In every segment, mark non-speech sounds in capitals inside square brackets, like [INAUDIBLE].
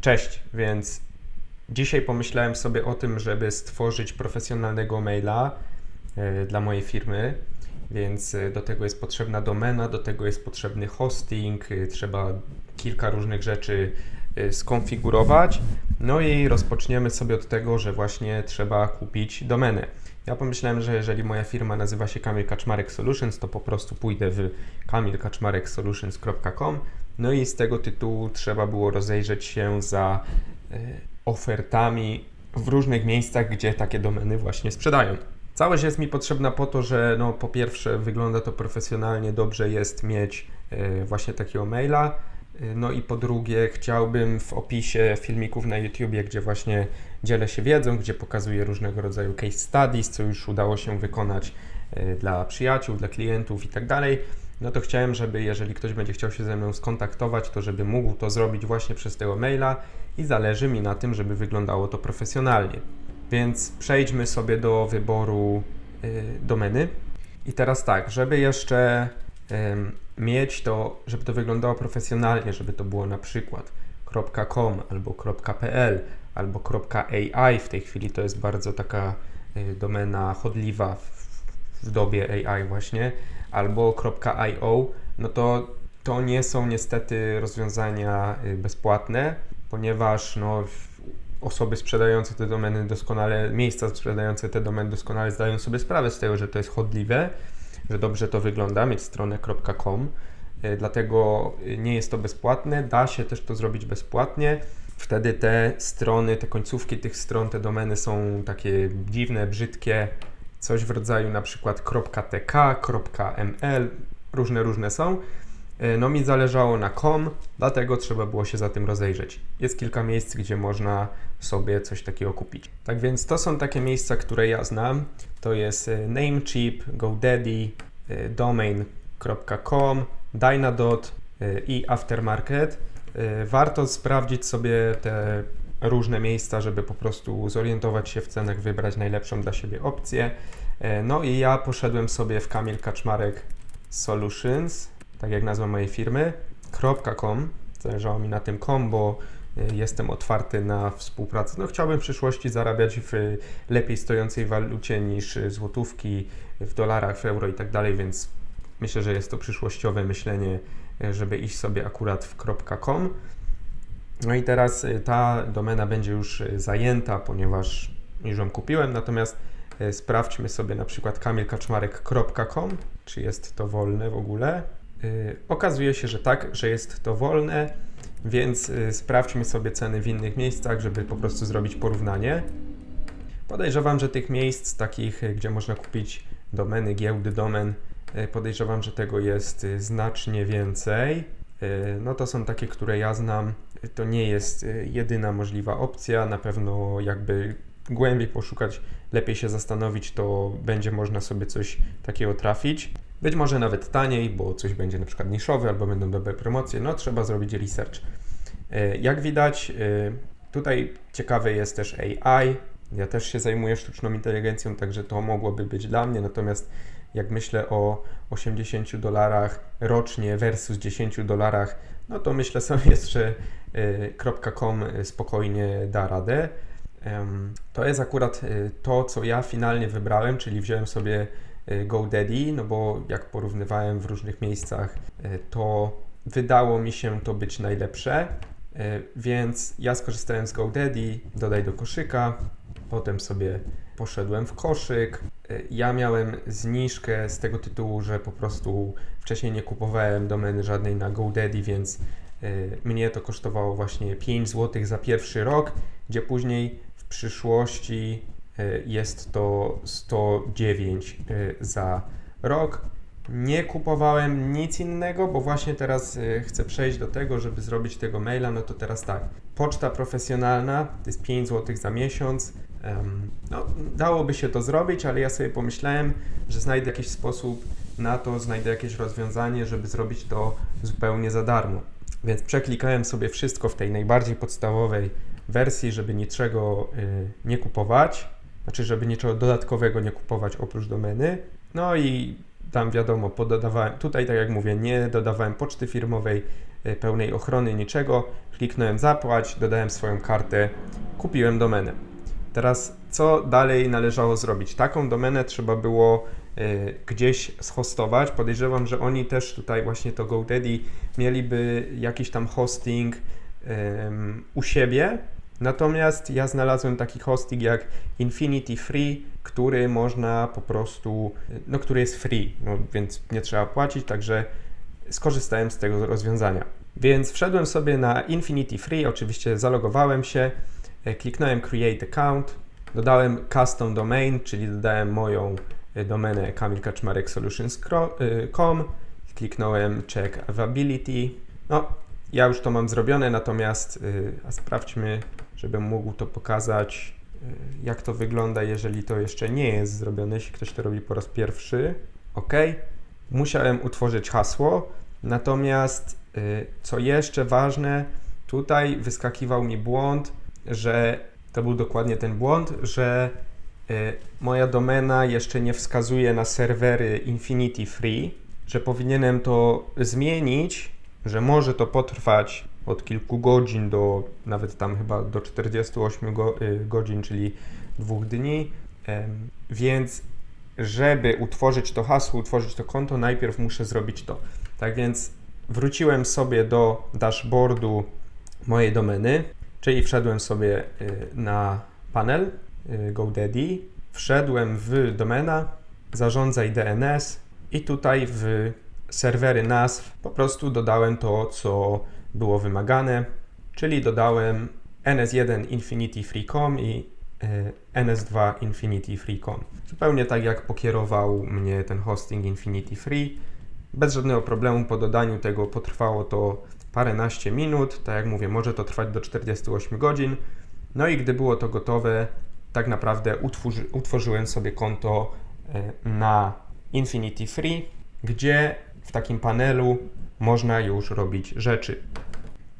Cześć, więc dzisiaj pomyślałem sobie o tym, żeby stworzyć profesjonalnego maila e, dla mojej firmy. Więc e, do tego jest potrzebna domena, do tego jest potrzebny hosting, e, trzeba kilka różnych rzeczy skonfigurować. No i rozpoczniemy sobie od tego, że właśnie trzeba kupić domenę. Ja pomyślałem, że jeżeli moja firma nazywa się Kamil Kaczmarek Solutions, to po prostu pójdę w kamilkaczmareksolutions.com no i z tego tytułu trzeba było rozejrzeć się za e, ofertami w różnych miejscach, gdzie takie domeny właśnie sprzedają. Całość jest mi potrzebna po to, że no, po pierwsze wygląda to profesjonalnie, dobrze jest mieć e, właśnie takiego maila. E, No i po drugie, chciałbym w opisie filmików na YouTubie, gdzie właśnie dzielę się wiedzą, gdzie pokazuję różnego rodzaju case studies, co już udało się wykonać dla przyjaciół, dla klientów i tak. No to chciałem, żeby jeżeli ktoś będzie chciał się ze mną skontaktować, to żeby mógł to zrobić właśnie przez tego maila i zależy mi na tym, żeby wyglądało to profesjonalnie. Więc przejdźmy sobie do wyboru y, domeny. I teraz tak, żeby jeszcze mieć to, żeby to wyglądało profesjonalnie, żeby to było na przykład .com albo .pl albo .ai, w tej chwili to jest bardzo taka y, domena chodliwa w, w dobie AI właśnie, albo .io, no to to nie są niestety rozwiązania y, bezpłatne, ponieważ no, osoby sprzedające te domeny doskonale, miejsca sprzedające te domeny doskonale zdają sobie sprawę z tego, że to jest chodliwe, że dobrze to wygląda, mieć stronę .com, y, dlatego y, nie jest to bezpłatne, da się też to zrobić bezpłatnie. Wtedy te strony, te końcówki tych stron, te domeny są takie dziwne, brzydkie, coś w rodzaju na przykład .tk, .ml, różne, różne są. E, No mi zależało na com, dlatego trzeba było się za tym rozejrzeć. Jest kilka miejsc, gdzie można sobie coś takiego kupić. Tak więc to są takie miejsca, które ja znam. To jest e, Namecheap, GoDaddy, e, domain.com, Dynadot i Aftermarket. Warto sprawdzić sobie te różne miejsca, żeby po prostu zorientować się w cenach, wybrać najlepszą dla siebie opcję. E, No i ja poszedłem sobie w Kamil Kaczmarek Solutions, tak jak nazwa mojej firmy, .com. Zależało mi na tym com, bo y, jestem otwarty na współpracę. No chciałbym w przyszłości zarabiać w lepiej stojącej walucie niż złotówki w dolarach, w euro i tak dalej, więc myślę, że jest to przyszłościowe myślenie, y, żeby iść sobie akurat w .com. No i teraz y, ta domena będzie już y, zajęta, ponieważ już ją kupiłem, natomiast y, sprawdźmy sobie na przykład kamilkaczmarek.com, czy jest to wolne w ogóle. Okazuje się, że tak, że jest to wolne, więc sprawdźmy sobie ceny w innych miejscach, żeby po prostu zrobić porównanie. Podejrzewam, że tych miejsc takich, gdzie można kupić domeny, giełdy domen, podejrzewam, że tego jest znacznie więcej. No to są takie, które ja znam. To nie jest y, jedyna możliwa opcja. Na pewno jakby głębiej poszukać, lepiej się zastanowić, to będzie można sobie coś takiego trafić. Być może nawet taniej, bo coś będzie na przykład niszowe albo będą dobre promocje. No trzeba zrobić research. Y, Jak widać, y, tutaj ciekawe jest też AI. Ja też się zajmuję sztuczną inteligencją, także to mogłoby być dla mnie. Natomiast jak myślę o 80 dolarach rocznie versus 10 dolarach, no to myślę sobie, [LAUGHS] że y, .com spokojnie da radę. To jest akurat y, to, co ja finalnie wybrałem, czyli wziąłem sobie GoDaddy, no bo jak porównywałem w różnych miejscach, to wydało mi się to być najlepsze, więc ja skorzystałem z GoDaddy, dodaj do koszyka, potem sobie poszedłem w koszyk. Y, Ja miałem zniżkę z tego tytułu, że po prostu wcześniej nie kupowałem domeny żadnej na GoDaddy, więc y, mnie to kosztowało właśnie 5 zł za pierwszy rok, gdzie później w przyszłości y, jest to 109 y, za rok. Nie kupowałem nic innego, bo właśnie teraz chcę przejść do tego, żeby zrobić tego maila. No to teraz tak. Poczta profesjonalna to jest 5 zł za miesiąc. No, dałoby się to zrobić, ale ja sobie pomyślałem, że znajdę jakiś sposób na to, znajdę jakieś rozwiązanie, żeby zrobić to zupełnie za darmo. Więc przeklikałem sobie wszystko w tej najbardziej podstawowej wersji, żeby niczego y, nie kupować, znaczy, żeby niczego dodatkowego nie kupować oprócz domeny. No i tam wiadomo, pododawałem, tutaj tak jak mówię, nie dodawałem poczty firmowej, y, pełnej ochrony, niczego. Kliknąłem zapłać, dodałem swoją kartę, kupiłem domenę. Teraz co dalej należało zrobić? Taką domenę trzeba było y, gdzieś zhostować. Podejrzewam, że oni też tutaj właśnie to GoDaddy mieliby jakiś tam hosting ym, u siebie. Natomiast ja znalazłem taki hosting jak Infinity Free, który można po prostu, no który jest free, no, więc nie trzeba płacić, także skorzystałem z tego rozwiązania. Więc wszedłem sobie na Infinity Free, oczywiście zalogowałem się, kliknąłem Create Account, dodałem Custom Domain, czyli dodałem moją e, domenę kamilkaczmareksolutions.com, kliknąłem Check Availability. No, ja już to mam zrobione, natomiast a sprawdźmy, żebym mógł to pokazać, jak to wygląda, jeżeli to jeszcze nie jest zrobione, jeśli ktoś to robi po raz pierwszy. OK. Musiałem utworzyć hasło, natomiast co jeszcze ważne, tutaj wyskakiwał mi błąd, że to był dokładnie ten błąd, że moja domena jeszcze nie wskazuje na serwery Infinity Free, że powinienem to zmienić, że może to potrwać od kilku godzin do nawet tam chyba do 48 go, y, godzin, czyli dwóch dni. Więc żeby utworzyć to hasło, utworzyć to konto, najpierw muszę zrobić to. Tak więc wróciłem sobie do dashboardu mojej domeny, czyli wszedłem sobie y, na panel y, GoDaddy, wszedłem w domena, zarządzaj DNS i tutaj w serwery nazw po prostu dodałem to, co było wymagane, czyli dodałem ns1 infinity free.com i e, ns2 infinity free.com. Zupełnie tak jak pokierował mnie ten hosting Infinity Free. Bez żadnego problemu po dodaniu tego potrwało to paręnaście minut. Tak jak mówię, może to trwać do 48 godzin. No i gdy było to gotowe, tak naprawdę utworzy, utworzyłem sobie konto e, na Infinity Free, gdzie w takim panelu można już robić rzeczy.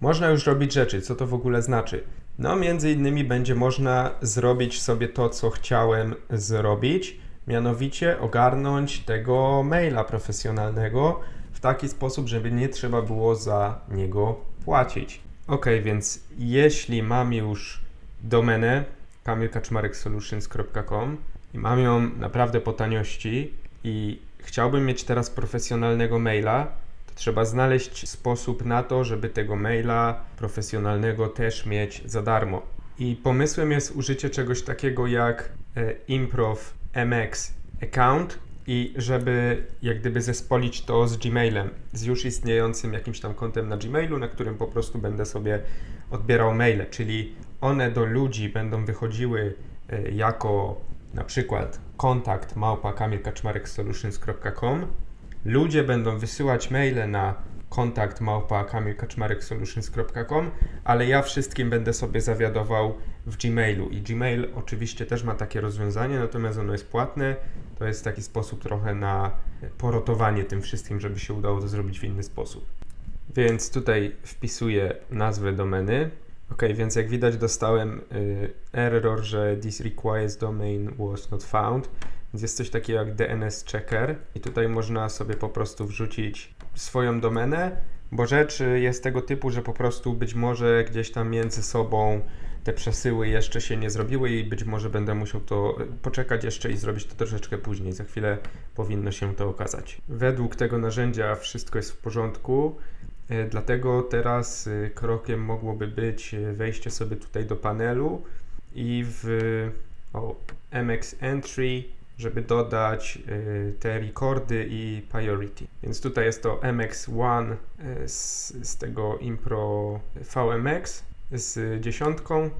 Można już robić rzeczy. Co to w ogóle znaczy? No, między innymi będzie można zrobić sobie to, co chciałem zrobić, mianowicie ogarnąć tego maila profesjonalnego w taki sposób, żeby nie trzeba było za niego płacić. Ok, więc jeśli mam już domenę kamilkaczmareksolutions.com i mam ją naprawdę po taniości i chciałbym mieć teraz profesjonalnego maila, to trzeba znaleźć sposób na to, żeby tego maila profesjonalnego też mieć za darmo. I pomysłem jest użycie czegoś takiego jak e, Improv MX Account i żeby jak gdyby zespolić to z Gmailem, z już istniejącym jakimś tam kontem na Gmailu, na którym po prostu będę sobie odbierał maile, czyli one do ludzi będą wychodziły e, jako na przykład kontakt małpa kamilkaczmareksolutions.com ludzie będą wysyłać maile na kontakt małpa kamilkaczmareksolutions.com, ale ja wszystkim będę sobie zawiadował w Gmailu i Gmail oczywiście też ma takie rozwiązanie, natomiast ono jest płatne. To jest taki sposób trochę na porotowanie tym wszystkim, żeby się udało to zrobić w inny sposób. Więc tutaj wpisuję nazwę domeny, Ok, więc jak widać dostałem y, error, że this requires domain was not found. Jest coś takiego jak DNS checker i tutaj można sobie po prostu wrzucić swoją domenę, bo rzecz jest tego typu, że po prostu być może gdzieś tam między sobą te przesyły jeszcze się nie zrobiły i być może będę musiał to poczekać jeszcze i zrobić to troszeczkę później. Za chwilę powinno się to okazać. Według tego narzędzia wszystko jest w porządku. E, dlatego teraz e, krokiem mogłoby być e, wejście sobie tutaj do panelu i w o, MX Entry, żeby dodać te rekordy i priority. Więc tutaj jest to MX1 z, z tego Impro VMX z dziesiątką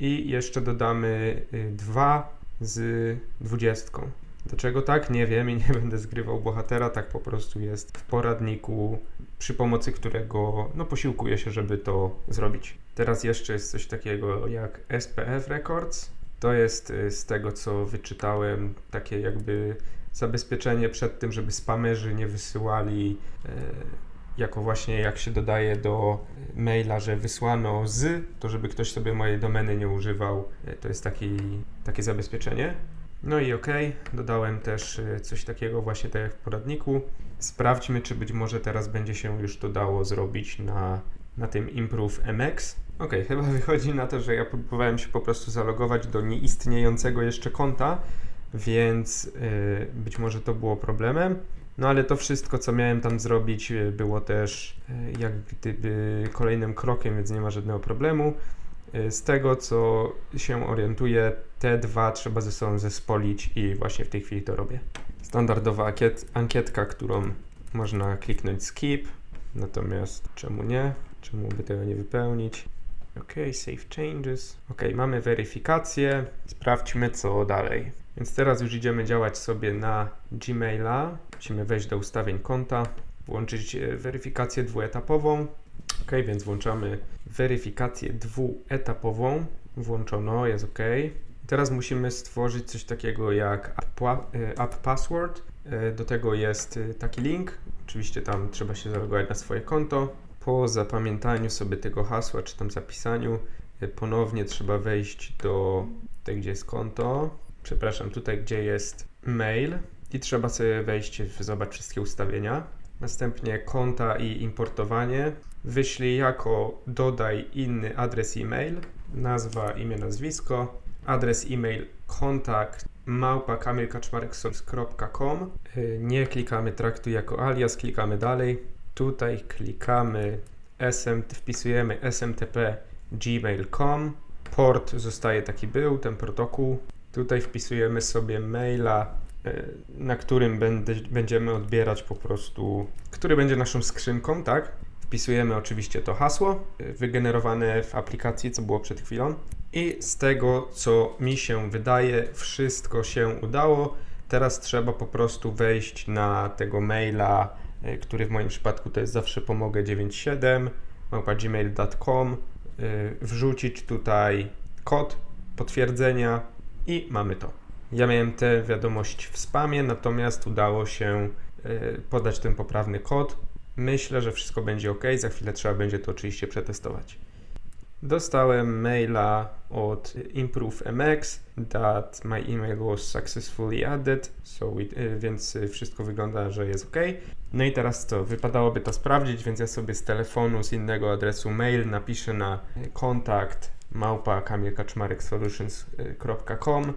i jeszcze dodamy dwa z dwudziestką. Dlaczego tak? Nie wiem i nie [LAUGHS] będę zgrywał bohatera, tak po prostu jest w poradniku, przy pomocy którego no, posiłkuję się, żeby to zrobić. Teraz jeszcze jest coś takiego jak SPF Records. To jest y, z tego, co wyczytałem, takie jakby zabezpieczenie przed tym, żeby spamerzy nie wysyłali e, jako właśnie jak się dodaje do maila, że wysłano z, to żeby ktoś sobie mojej domeny nie używał. E, to jest taki, takie zabezpieczenie. No i ok, dodałem też y, coś takiego właśnie tak jak w poradniku. Sprawdźmy, czy być może teraz będzie się już to dało zrobić na, na tym Improve MX. Ok, chyba wychodzi na to, że ja próbowałem się po prostu zalogować do nieistniejącego jeszcze konta, więc y, być może to było problemem. No ale to wszystko, co miałem tam zrobić, y, było też y, jak gdyby kolejnym krokiem, więc nie ma żadnego problemu. Y, Z tego, co się orientuję, te dwa trzeba ze sobą zespolić i właśnie w tej chwili to robię. Standardowa ankiet, ankietka, którą można kliknąć skip, natomiast czemu nie? Czemu by tego nie wypełnić? OK, save changes. OK, mamy weryfikację. Sprawdźmy, co dalej. Więc teraz już idziemy działać sobie na Gmaila. Musimy wejść do ustawień konta, włączyć e, weryfikację dwuetapową. OK, więc włączamy weryfikację dwuetapową. Włączono, jest OK. Teraz musimy stworzyć coś takiego jak app, e, password. E, Do tego jest taki link. Oczywiście tam trzeba się zalogować na swoje konto. Po zapamiętaniu sobie tego hasła, czy tam zapisaniu, e, ponownie trzeba wejść do tutaj, gdzie jest konto. Przepraszam, tutaj, gdzie jest mail. I trzeba sobie wejść, w- zobacz wszystkie ustawienia. Następnie konta i importowanie. Wyślij jako dodaj inny adres e-mail, nazwa, imię, nazwisko, adres e-mail kontakt małpa Y, Nie klikamy traktuj jako alias, klikamy dalej. Tutaj klikamy SM, wpisujemy smtp gmail.com. Port zostaje taki był, ten protokół. Tutaj wpisujemy sobie maila, y, na którym będziemy odbierać po prostu, który będzie naszą skrzynką, tak? Wpisujemy oczywiście to hasło y, wygenerowane w aplikacji, co było przed chwilą. I z tego, co mi się wydaje, wszystko się udało. Teraz trzeba po prostu wejść na tego maila, który w moim przypadku to jest zawsze pomogę 97 małpa gmail.com, y, wrzucić tutaj kod potwierdzenia i mamy to. Ja miałem tę wiadomość w spamie, natomiast udało się y, podać ten poprawny kod. Myślę, że wszystko będzie ok. Za chwilę trzeba będzie to oczywiście przetestować. Dostałem maila od ImproveMX that my email was successfully added, so it, y, więc y, wszystko wygląda, że jest ok. No i teraz co? Wypadałoby to sprawdzić, więc ja sobie z telefonu, z innego adresu mail napiszę na kontakt małpa kamilkaczmareksolutions.com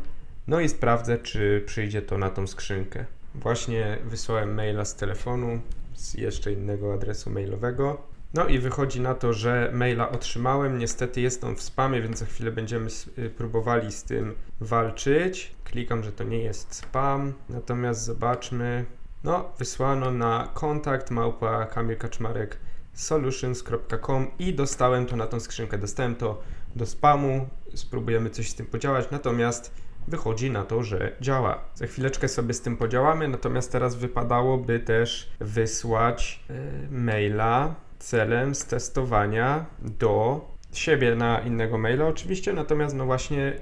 no i sprawdzę, czy przyjdzie to na tą skrzynkę. Właśnie wysłałem maila z telefonu, z jeszcze innego adresu mailowego. No i wychodzi na to, że maila otrzymałem. Niestety jest on w spamie, więc za chwilę będziemy y, próbowali z tym walczyć. Klikam, że to nie jest spam. Natomiast zobaczmy. No, wysłano na kontakt małpa kamilkaczmarek solutions.com i dostałem to na tą skrzynkę. Dostałem to do spamu. Spróbujemy coś z tym podziałać. Natomiast wychodzi na to, że działa. Za chwileczkę sobie z tym podziałamy, natomiast teraz wypadałoby też wysłać y, maila celem stestowania do siebie na innego maila oczywiście, natomiast no właśnie,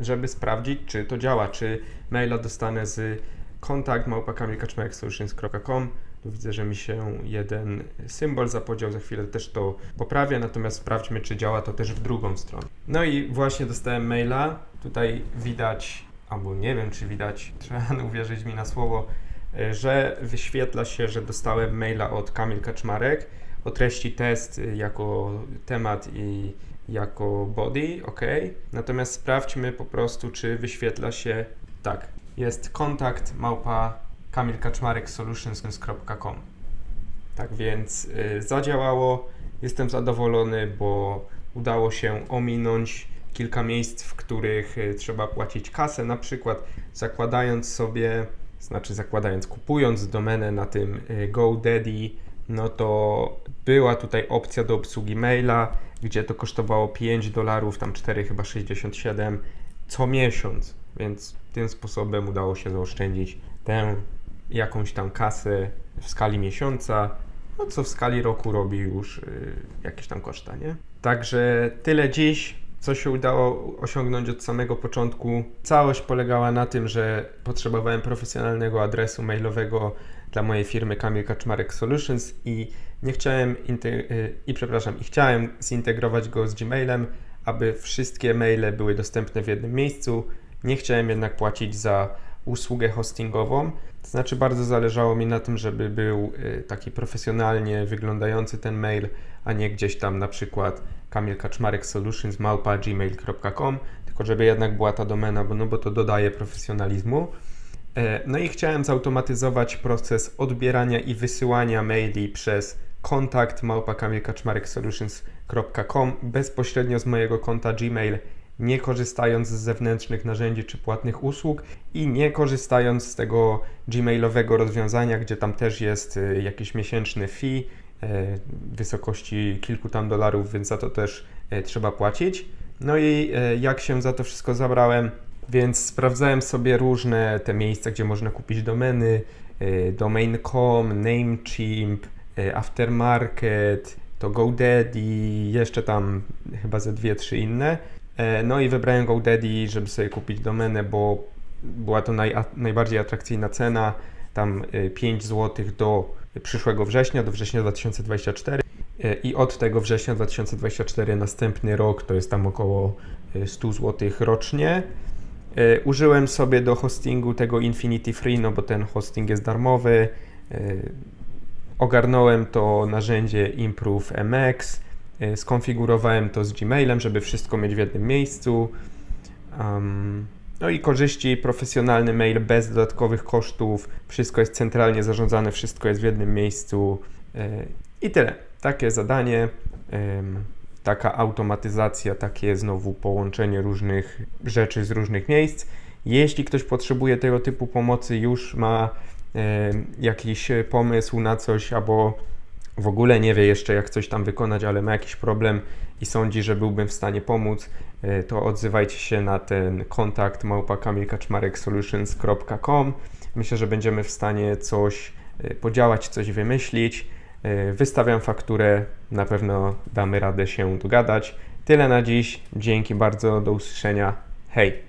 żeby sprawdzić, czy to działa, czy maila dostanę z kontakt małpakamilkaczmarek.solutions.com tu widzę, że mi się jeden symbol zapodział, za chwilę też to poprawię, natomiast sprawdźmy, czy działa to też w drugą stronę. No i właśnie dostałem maila, tutaj widać, albo nie wiem, czy widać, [LAUGHS] trzeba uwierzyć mi na słowo, y, że wyświetla się, że dostałem maila od Kamil Kaczmarek o treści test y, jako temat i jako body, ok. Natomiast sprawdźmy po prostu, czy wyświetla się tak. Jest kontakt małpa kamilkaczmareksolutions.com Tak więc y, zadziałało. Jestem zadowolony, bo udało się ominąć kilka miejsc, w których y, trzeba płacić kasę, na przykład zakładając sobie, znaczy zakładając, kupując domenę na tym y, GoDaddy, no to była tutaj opcja do obsługi maila, gdzie to kosztowało 5 dolarów, tam 4 chyba 67 co miesiąc, więc tym sposobem udało się zaoszczędzić tę jakąś tam kasę w skali miesiąca, no co w skali roku robi już y, jakieś tam koszta, nie? Także tyle dziś, co się udało osiągnąć od samego początku. Całość polegała na tym, że potrzebowałem profesjonalnego adresu mailowego dla mojej firmy Kamil Kaczmarek Solutions i nie chciałem y, i przepraszam, i chciałem zintegrować go z Gmailem, aby wszystkie maile były dostępne w jednym miejscu Nie chciałem jednak płacić za usługę hostingową. To znaczy, bardzo zależało mi na tym, żeby był y, taki profesjonalnie wyglądający ten mail, a nie gdzieś tam na przykład Kamil Kaczmarek Solutions małpa gmail.com, tylko żeby jednak była ta domena, bo, no bo to dodaje profesjonalizmu. E, No i chciałem zautomatyzować proces odbierania i wysyłania maili przez kontakt małpa.kamilkaczmareksolutions.com bezpośrednio z mojego konta Gmail, nie korzystając z zewnętrznych narzędzi czy płatnych usług i nie korzystając z tego gmailowego rozwiązania, gdzie tam też jest y, jakiś miesięczny fee e, wysokości kilku tam dolarów, więc za to też e, trzeba płacić. No i e, jak się za to wszystko zabrałem, więc sprawdzałem sobie różne te miejsca, gdzie można kupić domeny, e, domain.com, Namecheap, e, Aftermarket, to GoDaddy, jeszcze tam chyba ze dwie, trzy inne. E, No i wybrałem GoDaddy, żeby sobie kupić domenę, bo była to naj, najbardziej atrakcyjna cena, tam e, 5 zł do przyszłego września, do września 2024 E, i od tego września 2024 następny rok to jest tam około e, 100 zł rocznie. E, Użyłem sobie do hostingu tego Infinity Free, no bo ten hosting jest darmowy. E, Ogarnąłem to narzędzie Improve MX, e, skonfigurowałem to z Gmailem, żeby wszystko mieć w jednym miejscu. Um, no i korzyści, profesjonalny mail bez dodatkowych kosztów, wszystko jest centralnie zarządzane, wszystko jest w jednym miejscu i tyle. Takie zadanie, taka automatyzacja, takie znowu połączenie różnych rzeczy z różnych miejsc. Jeśli ktoś potrzebuje tego typu pomocy, już ma em, jakiś pomysł na coś, albo w ogóle nie wie jeszcze, jak coś tam wykonać, ale ma jakiś problem i sądzi, że byłbym w stanie pomóc, e, to odzywajcie się na ten kontakt małpa.kamilkaczmareksolutions.com. Myślę, że będziemy w stanie coś e, podziałać, coś wymyślić. E, Wystawiam fakturę, na pewno damy radę się dogadać. Tyle na dziś. Dzięki bardzo, do usłyszenia. Hej!